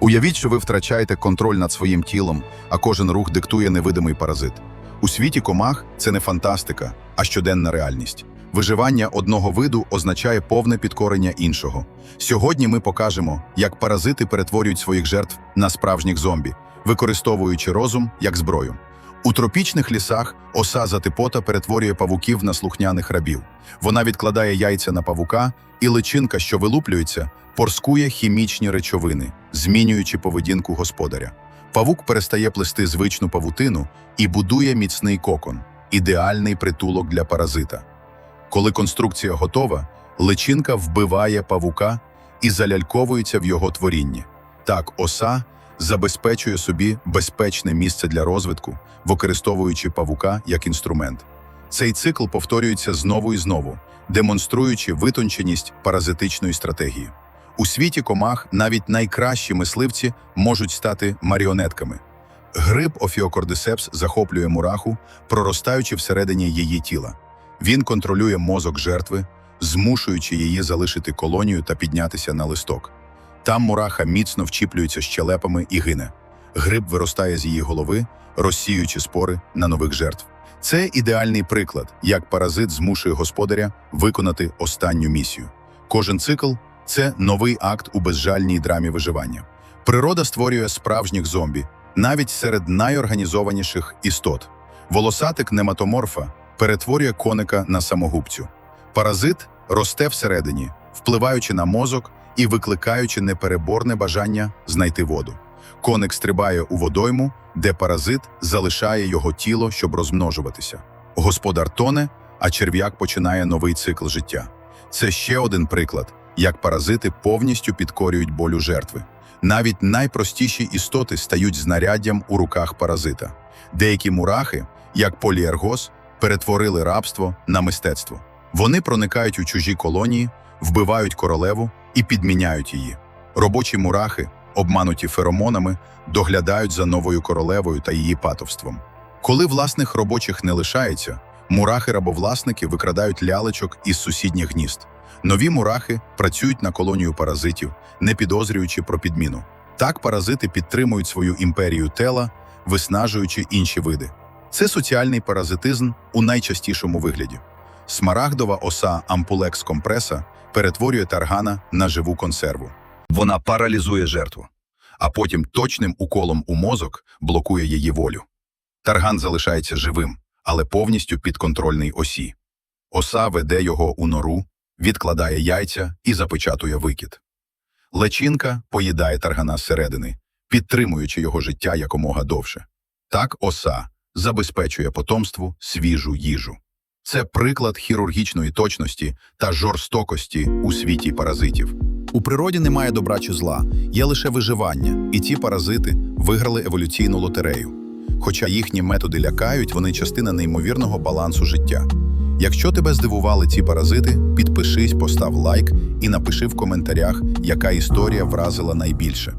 Уявіть, що ви втрачаєте контроль над своїм тілом, а кожен рух диктує невидимий паразит. У світі комах це не фантастика, а щоденна реальність. Виживання одного виду означає повне підкорення іншого. Сьогодні ми покажемо, як паразити перетворюють своїх жертв на справжніх зомбі, використовуючи розум як зброю. У тропічних лісах оса затипота перетворює павуків на слухняних рабів. Вона відкладає яйця на павука, і личинка, що вилуплюється, порскує хімічні речовини, змінюючи поведінку господаря. Павук перестає плести звичну павутину і будує міцний кокон ідеальний притулок для паразита. Коли конструкція готова, личинка вбиває павука і заляльковується в його творінні. Так, оса забезпечує собі безпечне місце для розвитку, використовуючи павука як інструмент. Цей цикл повторюється знову і знову, демонструючи витонченість паразитичної стратегії. У світі комах навіть найкращі мисливці можуть стати маріонетками. Гриб Офіокордисепс захоплює мураху, проростаючи всередині її тіла. Він контролює мозок жертви, змушуючи її залишити колонію та піднятися на листок. Там мураха міцно вчіплюється щелепами і гине. Гриб виростає з її голови, розсіюючи спори на нових жертв. Це ідеальний приклад, як паразит змушує господаря виконати останню місію. Кожен цикл це новий акт у безжальній драмі виживання. Природа створює справжніх зомбі, навіть серед найорганізованіших істот. Волосатик нематоморфа перетворює коника на самогубцю. Паразит росте всередині, впливаючи на мозок і викликаючи непереборне бажання знайти воду. Коник стрибає у водойму, де паразит залишає його тіло, щоб розмножуватися. Господар тоне, а черв'як починає новий цикл життя. Це ще один приклад, як паразити повністю підкорюють болю жертви. Навіть найпростіші істоти стають знаряддям у руках паразита. Деякі мурахи, як поліергоз, перетворили рабство на мистецтво. Вони проникають у чужі колонії, вбивають королеву і підміняють її. Робочі мурахи, обмануті феромонами, доглядають за новою королевою та її патовством. Коли власних робочих не лишається, мурахи-рабовласники викрадають лялечок із сусідніх гнізд. Нові мурахи працюють на колонію паразитів, не підозрюючи про підміну. Так паразити підтримують свою імперію тела, виснажуючи інші види. Це соціальний паразитизм у найчастішому вигляді. Смарагдова оса ампулекс компреса перетворює таргана на живу консерву. Вона паралізує жертву, а потім точним уколом у мозок блокує її волю. Тарган залишається живим, але повністю підконтрольний осі. Оса веде його у нору, відкладає яйця і запечатує викид. Личинка поїдає таргана зсередини, підтримуючи його життя якомога довше. Так оса забезпечує потомству свіжу їжу. Це приклад хірургічної точності та жорстокості у світі паразитів. У природі немає добра чи зла, є лише виживання, і ці паразити виграли еволюційну лотерею. Хоча їхні методи лякають, вони частина неймовірного балансу життя. Якщо тебе здивували ці паразити, підпишись, постав лайк і напиши в коментарях, яка історія вразила найбільше.